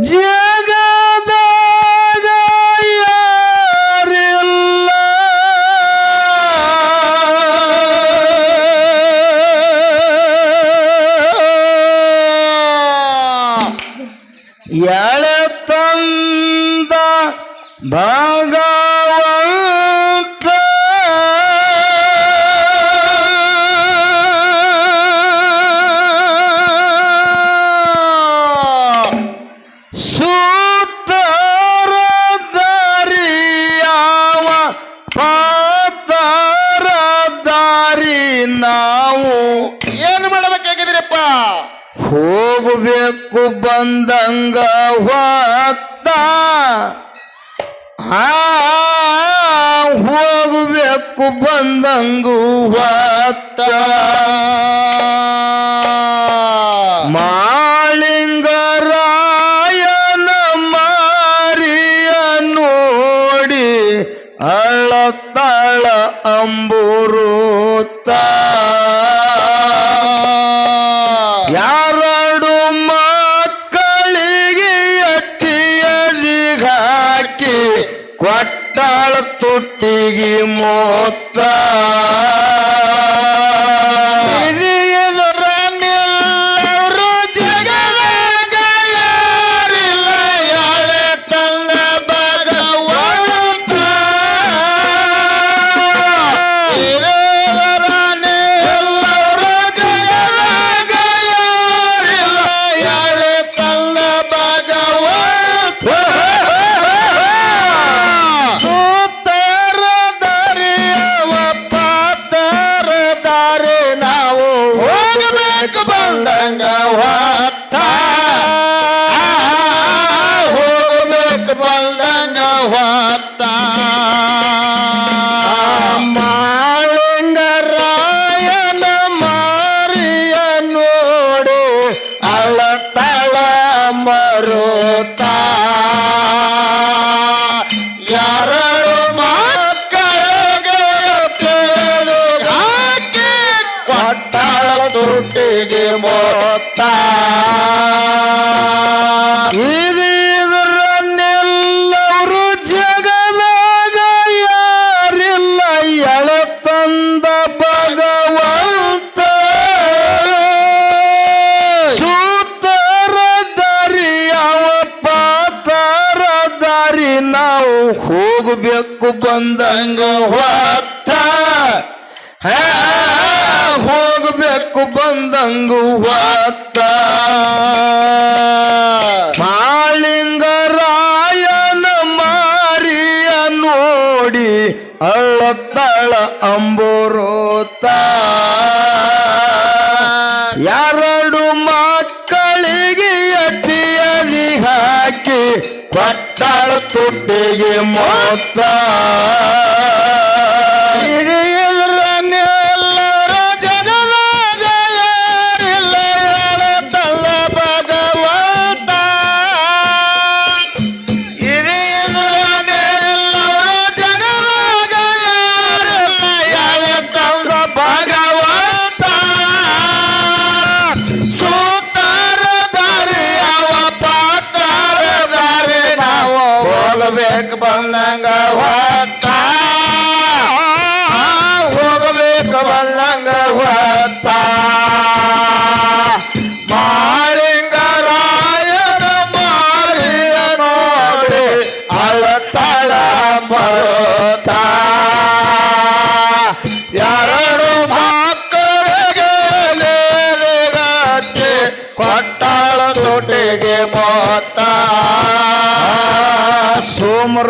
Dieu ಬಂದಂಗ ಹೊತ್ತ ಹೋಗಬೇಕು ಬಂದಂಗು ಹೊತ್ತ ಮಾಳಿಂಗರಾಯನ ಮಾರಿಯ ನೋಡಿ ಅಳ್ಳತ್ತಾಳ ಅಂಬುರುತ್ತ ಒಟ್ಟಿಗೆ ಮೊತ್ತ করো ಬಂದಂಗ ಹೊತ್ತ ಹೋಗಬೇಕು ಬಂದಂಗ ಹೊತ್ತ மோத்தா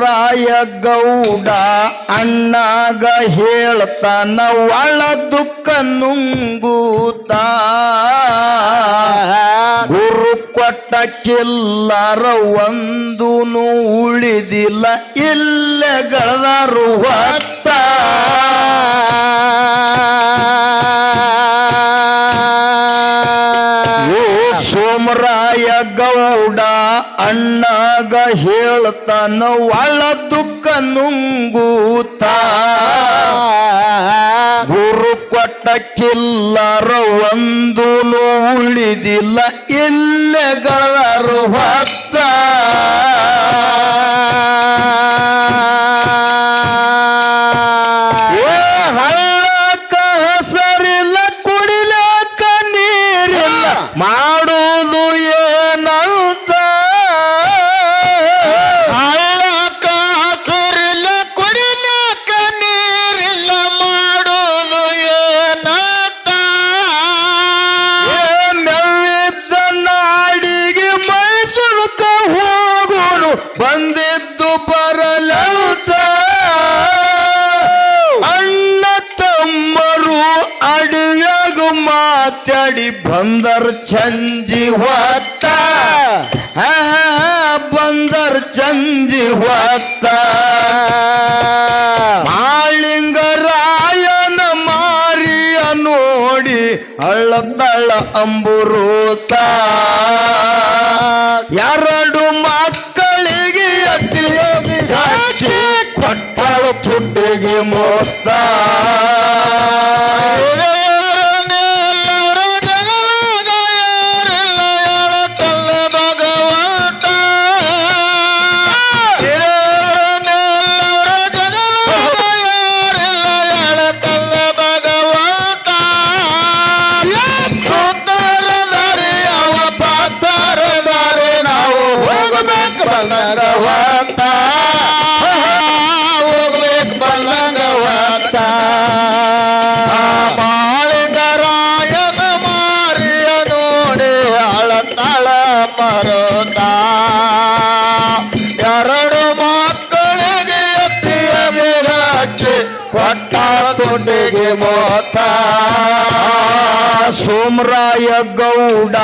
ರಾಯ ಗೌಡ ಅಣ್ಣಾಗ ಹೇಳ್ತಾನ ಒಳ ದುಃಖ ನುಂಗೂತ ಗುರು ಕೊಟ್ಟ ಕಿಲ್ಲರ ಒಂದು ಉಳಿದಿಲ್ಲ ಇಲ್ಲಗಳದ ಹೊತ್ತ. ಅಣ್ಣಾಗ ಹೇಳ್ತಾನ ಒಳ ದುಃಖ ನುಂಗೂತ ಗುರು ಕೊಟ್ಟ ಕಿಲ್ಲರ ಒಂದು ಉಳಿದಿಲ್ಲ ಇಲ್ಲೆಗಳರು ಹೊತ್ತ. ಎರಡು ಮಕ್ಕಳಿಗೆ ಅತ್ತಿಗೆ ಕೊಟ್ಟಳು ಪುಟ್ಟಿಗೆ ಮೊತ್ತ ಕೊಟ್ಟಾಳ ತೊಂಡೆಗೆ ಮೋತ. ಸೋಮರಾಯ ಗೌಡ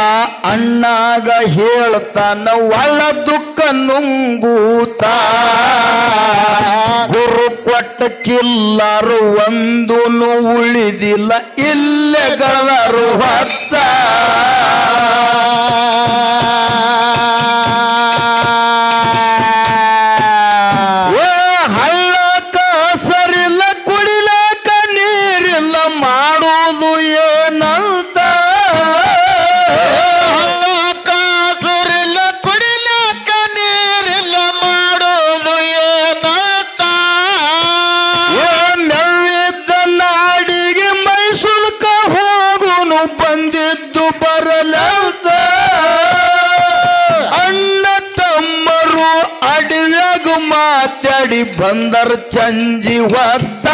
ಅಣ್ಣಾಗ ಹೇಳ್ತಾನ, ಒಳ ದುಃಖ ನುಂಗೂತ. ಗುರು ಕೊಟ್ಟ ಕಿಲ್ಲರು ಒಂದು ಉಳಿದಿಲ್ಲ ಇಲ್ಲೇ ಗಳರು ಹೊತ್ತ. ಬಂದರ್ ಚಂಜಿ ಹೊತ್ತ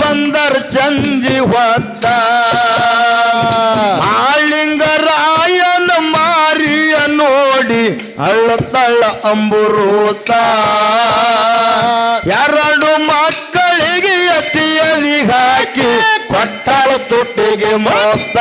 ಬಂದರ್ ಚಂಜಿ ಹೊತ್ತ. ಆಳಿಂಗರಾಯನ ಮಾರಿಯ ನೋಡಿ ಅಳ್ಳತಳ್ಳ ಅಂಬುರೂತ. ಎರಡು ಮಕ್ಕಳಿಗೆ ಅತಿಯಲ್ಲಿ ಹಾಕಿ, ಕೊಟ್ಟಳ ತೊಟ್ಟಿಗೆ ಮೊತ್ತ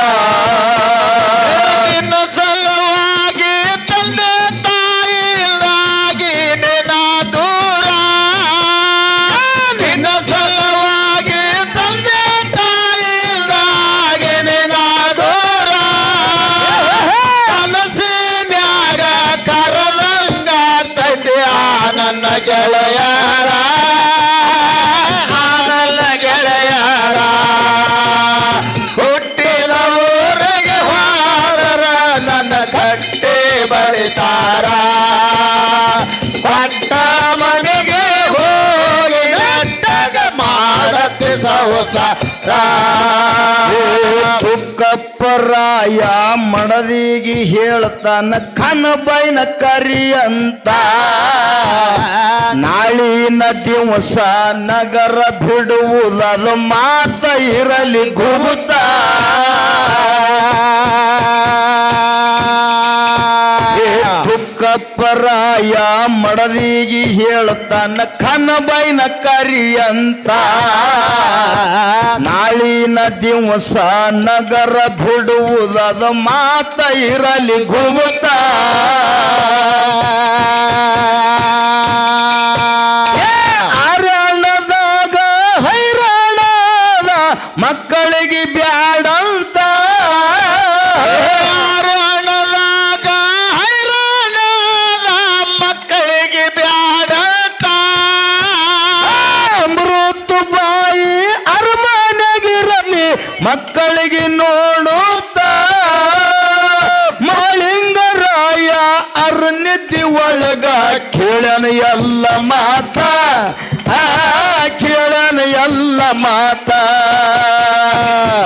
ತುಕ್ಕಪ್ಪರಾಯ ಮಡದಿಗಿ ಹೇಳ್ತಾನ ಕನಬೈನ ಕರಿ ಅಂತ. ನಾಳಿನ ದಿವಸ ನಗರ ಬಿಡುವುದದು ಮಾತ ಇರಲಿ ಗುರುತ. ತುಕ್ಕಪ್ಪರಾಯ ಮಡದಿಗಿ ಹೇಳ್ತಾನ ಕನಬೈನ ಕರಿ ಅಂತ ನಾಳಿನ ದಿವಸ ನಗರ ಬಿಡುವುದದ ಮಾತ ಇರಲಿ ಗುರುತ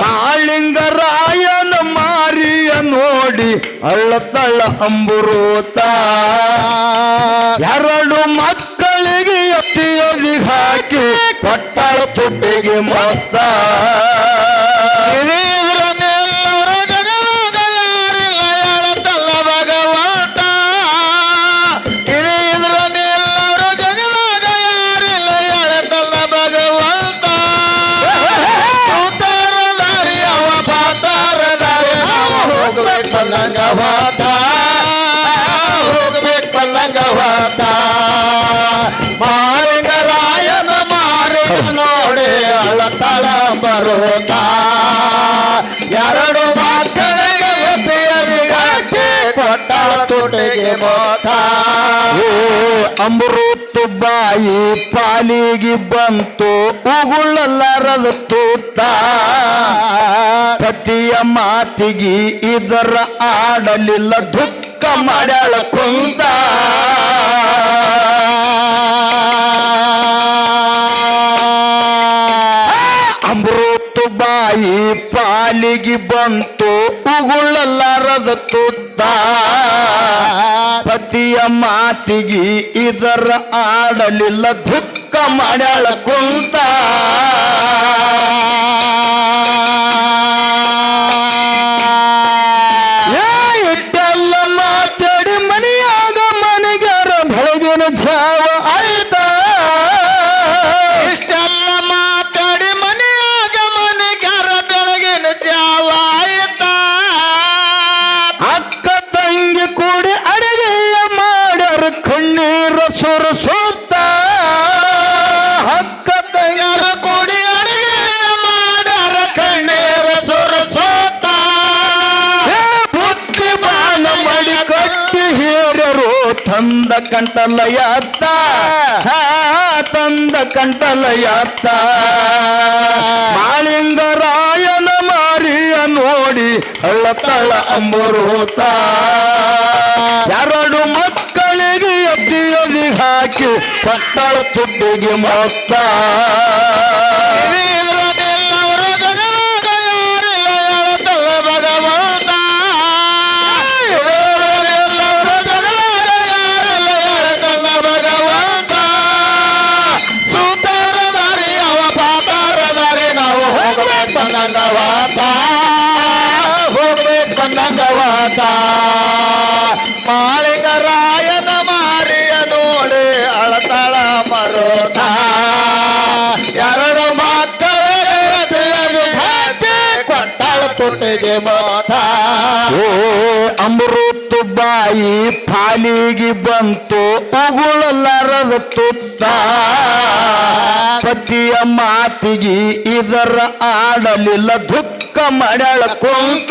ಮಾಳಿಂಗರಾಯನ ಮಾರಿಯ ನೋಡಿ ಅಳ್ಳತಳ್ಳ ಅಂಬುರೋತ. ಎರಡು ಮಕ್ಕಳಿಗೆ ಎತ್ತಿಯದಿ ಹಾಕಿ ಕೊಟ್ಟಳ ತುಟ್ಟಿಗೆ ಮೊತ್ತ ಏ ಅಮೃತ ಬಾಯಿ ಪಾಲಿಗೆ ಬಂತು ಉಗುಳಲ್ಲಾರದ ತೂತ ಪತಿಯ ಮಾತಿಗೆ ಇದರ ಆಡಲಿಲ್ಲ, ದುಃಖ ಮಾಡ್ಯಾಳ ಕುಂತ. ಅಮೃತ ಬಾಯಿ ಪಾಲಿಗೆ ಬಂತು ಉಗುಳಲಾರದ ತುತ್ತ ಪತಿಯ ಮಾತಿಗೆ ಇದರ ಆಡಲಿಲ್ಲ ದುಃಖ ಮಾಡ್ಯಾಳ ಕುಂತ. ಕೂಡಿ ಅಡಿಗೆಯ ಮಾಡ್ಯಾರ ಕಣ್ಣೀರ ಸುರಸುತ್ತ ಹಕ್ಕ ತಯಾರ. ಕೂಡಿ ಅಡಿಗೆ ಮಾಡ್ಯಾರ ಕಣ್ಣೀರ ಸುರಸೋತ ಏ, ಬುದ್ಧಿ ಬಾಲ ಮಾಡಿ ಕಟ್ಟಿ ಹೇರರು ತಂದ ಕಂಟಲಯತ್ತ ಹಾ, ತಂದ ಕಂಟಲಯತ್ತ ಮಾಳಿಂಗ ನೋಡಿ ಹಳ್ಳತಳ ಹೋತ. ಎರಡು ಮಕ್ಕಳಿಗೆ ಎದ್ದಿಯಲ್ಲಿ ಹಾಕಿ ಪಟ್ಟಳ ತುಟ್ಟಿಗೆ ಮೊತ್ತ. ತುಟ್ಟಿಗೆ ಮಾತ. ಓ, ಅಮೃತ ಬಾಯಿ ಪಾಲಿಗೆ ಬಂತು ಉಗುಳಲಾರದ ತುತ್ತ ಪತಿಯ ಮಾತಿಗೆ ಇದರ ಆಡಲಿಲ್ಲ, ದುಃಖ ಮಾಡ್ಯಾಳ ಕುಂತ.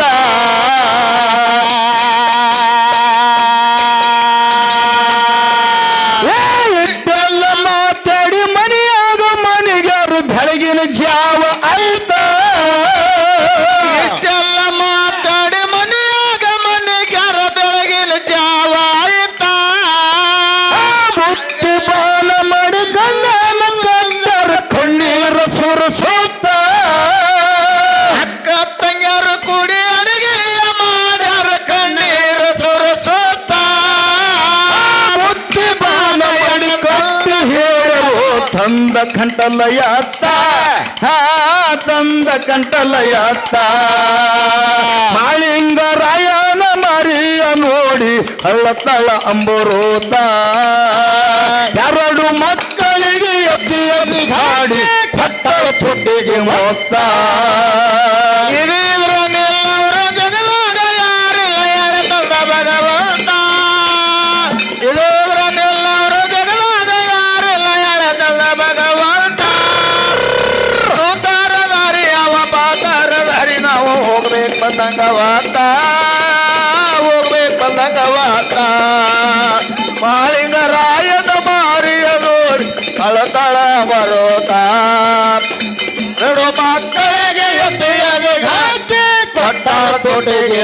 ಕಂಟಲಯತ್ತ ತಂದ ಕಂಟಲಯತ್ತ ಮಾಳಿಂಗರಾಯನ ಮರಿಯ ನೋಡಿ ಹಳ್ಳತಳ ಅಂಬರೋತ. ಎರಡು ಮಕ್ಕಳಿಗೆ ಎದ್ದಿ ಎದ್ದಿ ಗಾಡಿ ಕಟ್ಟಳ ತುಟ್ಟಿಗೆ ಮೊತ್ತ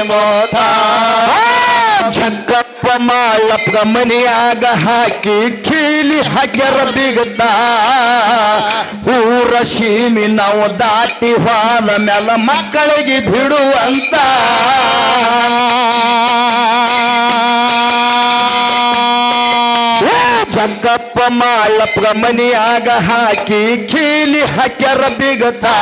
ಮೋತ ಜಗ್ಗಪ್ಪ ಮಾಳಪ್ಪ ಮನೆಯಾಗ ಹಾಕಿ ಕೀಲಿ ಹಾಕ್ಯಾರ ಬಿಗದ ಊರ ಸೀಮಿ ನಾವು ದಾಟಿ ಹೋದ ಮ್ಯಾಲ ಮಕ್ಕಳಿಗೆ ಬಿಡುವಂತ ಏ ಜಗ್ಗಪ್ಪ ಮಾಳಪ್ಪ ಮನಿಯಾಗ ಹಾಕಿ ಕೀಲಿ ಹಾಕ್ಯಾರ ಬಿಗತಾ.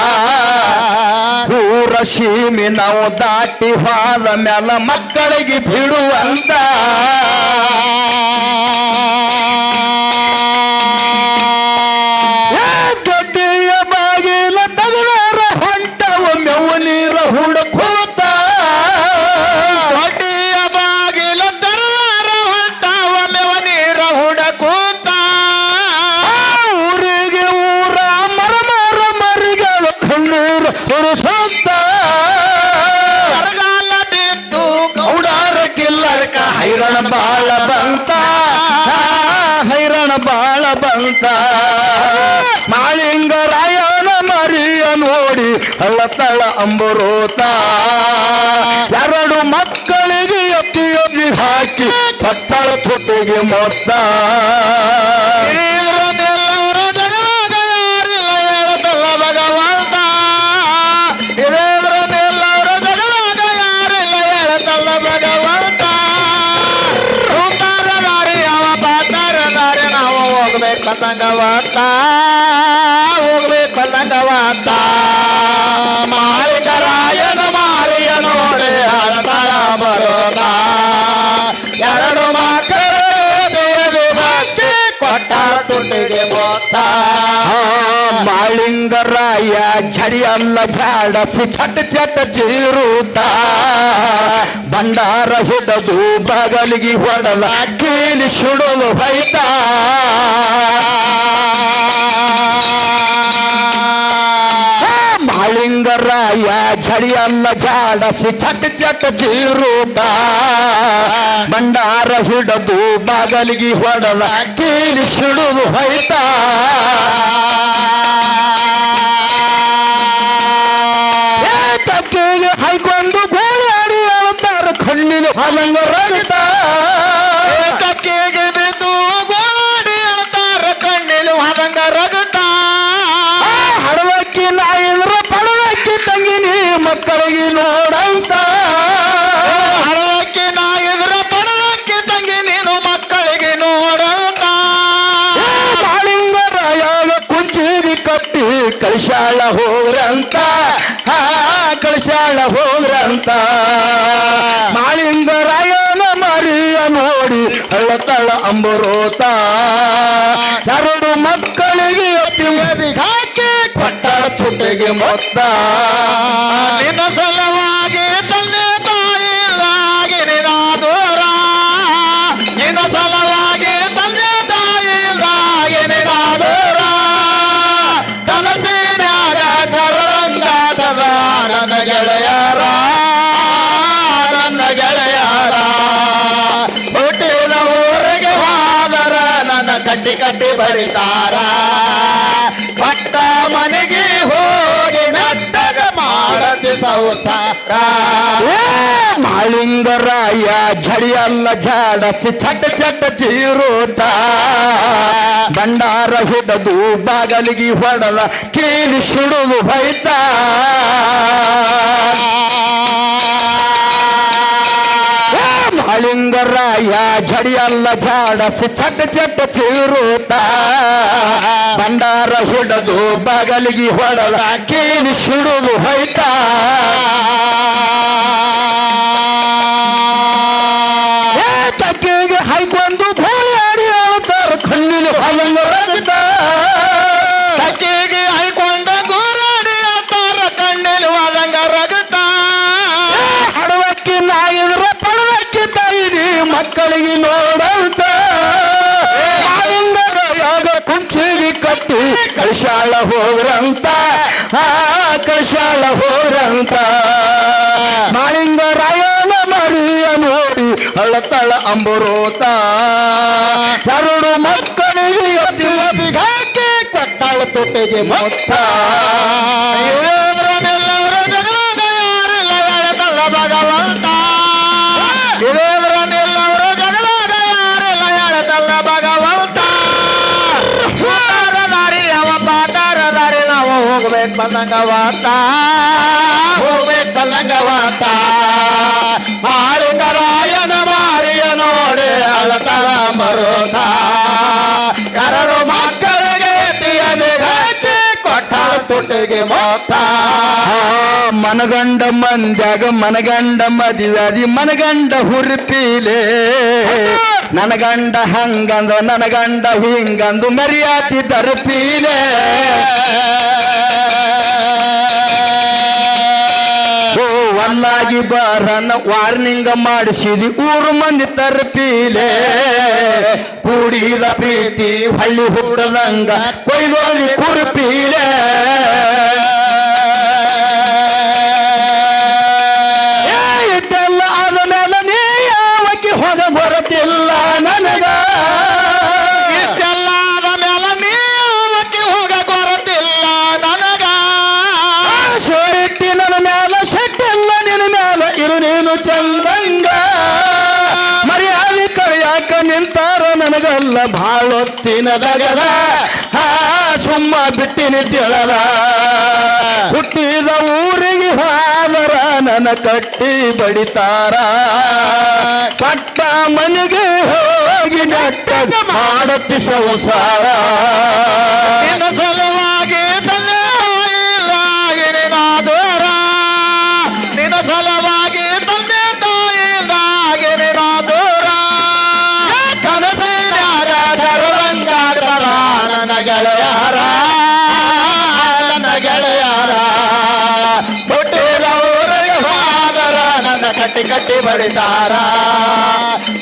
ಊರ ಸೀಮಿ ನಾವು ದಾಟಿ ಹಾದ ಮ್ಯಾಲ ಮಕ್ಕಳಿಗೆ ಬಿಡುವಂತ. ಹಳ್ಳತಳ ಅಂಬರೋತ. ಎರಡು ಮಕ್ಕಳಿಗೆ ಎತ್ತಿ ಎತ್ತಿ ಹಾಕಿ ಪಟ್ಟಳ ತುಟಿಗೆ ಮೊತ್ತ. ಇರೋದೆಲ್ಲವರ ಜಗದಾಗ ಯಾರಿಲ್ಲ ಹೇಳತಲ್ಲ ಮಾಳಿಂಗರಾಯ ಝಡಿಯಲ್ಲ ಝಾಡಸಿ ಚಟ ಚಟ ಜೀರುತ ಭಂಡಾರ ಹಿಡದು ಬಗಲಿಗೆ ಹೊಡಲ ಕೀಲಿ ಸುಡಲು ಬೈತ ಮಹಾಲಿಂಗರಾಯ ಝಡಿಯಲ್ಲ ಝಾಡಸಿ ಚಟ ಚಟ ಜೀರುತ ಭಂಡಾರ ಹಿಡದು ಬಗಲಿಗೆ ಹೊಡಲ ಕೀಲಿ ಸುಡಲು ಹೊಯ್ತ. ಹೋಗ್ರಂತ? ಹಾ ಕಳಿಸಾಳ ಹೋಗ್ರಂತ? ಮಾಳಿಂಗರಾಯನ ಮರಿಯ ನೋಡಿ ಹಳ್ಳತಳ ಅಂಬರೋತ. ಎರಡು ಮಕ್ಕಳಿಗೆ ಹಾಕಿ ಪಟ್ಟಣ ತುಟಿಗೆ ಮೊತ್ತ. ನಿನ್ನ ಮಾಳಿಂಗರಾಯ ಝಡಿಯಲ್ಲ ಝಾಡಸಿ ಚಟ ಚಟ ಚೀರೋತ. ಭಂಡಾರ ಹುಡದು ಬಾಗಲಿಗೆ ಹೊಡಲ ಕೇಳಿ ಸುಡುದು ಬೈತ ಮಳಿಂಗರಾಯ ಝಡಿಯಲ್ಲ ಝಾಡಸಿ ಚಟ ಚಟ ಚೀರೋತ. ಭಂಡಾರ ಹುಡದು ಬಾಗಲಿಗೆ ಹೊಡಲ ಕೇಳಿ ಸುಡುದು ಹೊಯ್ತ. ಮಕ್ಕಳಿಗೆ ನೋಡಂತ. ಯಾಗ ಕುಂಚಿಗೆ ಕಟ್ಟಿ ಕಳಶಾಳ ಹೋಗ್ರಂತ. ಆ ಕಳಿಸಾಳ ಹೋಗ್ರಂತ. ಮಾಳಿಂಗರಾಯನ ಮರಿಯ ನೋಡಿ ಅಳತಳ ಅಂಬರೋತ. ಎರಡು ಮಕ್ಕಳಿಗೆ ಹಾಕಿ ಕೊಟ್ಟಾಳ ತುಟಿಗೆ ಮೊತ್ತ. ಬಂದಂಗವಾತ ಹೋಗ್ಬೇಕು ಬಂದಂಗವಾತ ಮಾಳಿಕರಾಯನ ಮಾರಿಯ ನೋಡಿ ಅಳತಳ ಮರೋತ. ಎರಡು ಮಕ್ಕಳಿಗೆ ತಿಯನಿಗೆ ಕೊಟ್ಟ ತುಟಿಗೆ ಮೊತ್ತ ಆ ಮನಗಂಡ ಮಂದ್ಯಾಗ ಮನಗಂಡ ಮದಿವಾದಿ ಮನಗಂಡ ಹುರುಪೀಲೆ. ನನಗಂಡ ಹಂಗಂದ, ನನಗಂಡ ಹಿಂಗಂದು ಮರ್ಯಾದಿ ತರುಪೀಲೆ ಓ ಒಲ್ಲಾಗಿ ವಾರ್ನಿಂಗ್ ವಾರ್ನಿಂಗ ಮಾಡಿಸಿದಿ. ಊರು ಮಂದಿ ತರುಪೀಲೆ ಕೂಡಿದ ಪ್ರೀತಿ ಹಳ್ಳಿ ಹುಟ್ಟದಂಗ ಕೊಯ್ದೋದಿ ಕುರುಪೀಲೆ. ಬಾಳೊತ್ತಿನ ಹಾ ಸುಮ್ಮ ಬಿಟ್ಟಿ ತಿಳದ ಹುಟ್ಟಿದ ಊರಿಗೆ ಹಾದರ ನನ ಕಟ್ಟಿ ಬಡಿತಾರ. ಪಟ್ಟ ಮನೆಗೆ ಹೋಗಿ ನಟ್ಟ ಮಾಡತಿ ಸಾರ ನಿನ್ನ ಕಟ್ಟಿ ಬಡಿತಾರ.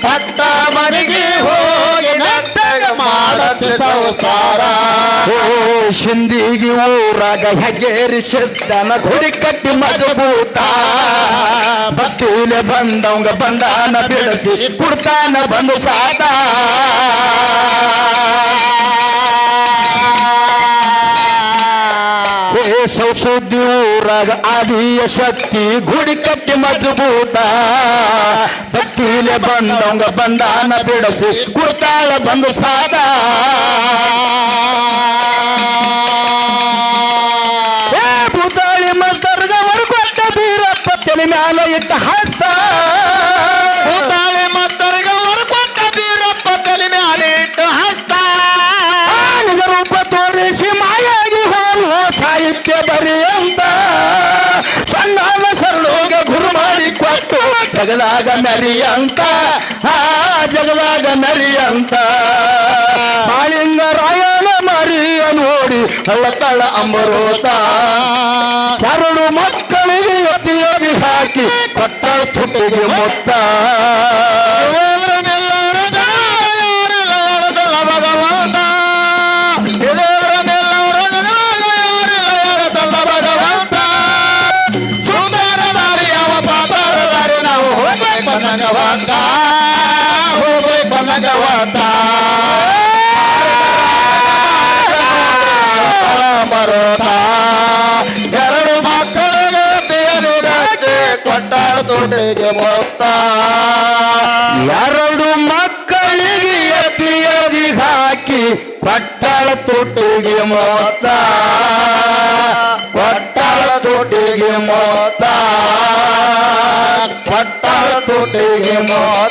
ಪಟ್ಟ ಮನೆಗೆ ಹೋಗಿ ನಟ್ಟಗ ಮಾಡತ್ತೆ ಸಂಸಾರ. ಶಿಂದಿಗಿ ಊರಾಗ ಹೆಗೇರಿ ಸಿದ್ದನ ಗುಡಿ ಕಟ್ಟಿ ಮಜಬೂತ ಭಕ್ತಿಲೆ ಬಂದವಂಗ ಬಂದಾನ ಬಿಡಿಸಿ ಕುಡ್ತಾನ ಬಂದು ಸಾತ ಏ ಊರಾಗ ಆದಿಯ ಶಕ್ತಿ, ಗುಡಿ ಕಟ್ಟಿ ಮಜಬೂತ. ಭಕ್ತಿಲೆ ಬಂದವಂಗ ಬಂದಾನ ಬಿಡಸಿ ಕುರ್ತಾಳ ಬಂದು ಸಾದ. ಭೂತಾಳಿ ಮಸ್ತರ್ಗ ಹೊರಕೊಟ್ಟ ಬೀರಪ್ಪ, ತಲೆ ಮ್ಯಾಲ ಇಟ್ಟ ಹಸ್ತ ಜಗದಾಗ ನರಿ ಅಂತ ಆ ಜಗದಾಗ ನರಿ ಅಂತ ಮಾಳಿಂಗ ರಾಯಣ ಮರಿಯ ನೋಡಿ ಹಳ್ಳತಳ ಅಮರೋತ ಎರಡು ಮಕ್ಕಳಿಗೆ ಎತ್ತಿಯಾಗಿ ಹಾಕಿ ಕೊಟ್ಟಳ ತುಟಿಗೆ ಮೊತ್ತ. ತೋಟಿಗೆ ಮೊತ್ತ ಎರಡು ಮಕ್ಕಳಿಗೆ ಎತ್ತಿಯದಿ ಹಾಕಿ ಪಟ್ಟಳ ತೊಟ್ಟಿಗೆ ಮೊತ್ತ ಪಟ್ಟಳ ತೊಟ್ಟಿಗೆ ಮೊತ್ತ ಪಟ್ಟಳ ತೊಟ್ಟಿಗೆ ಮೊತ್ತ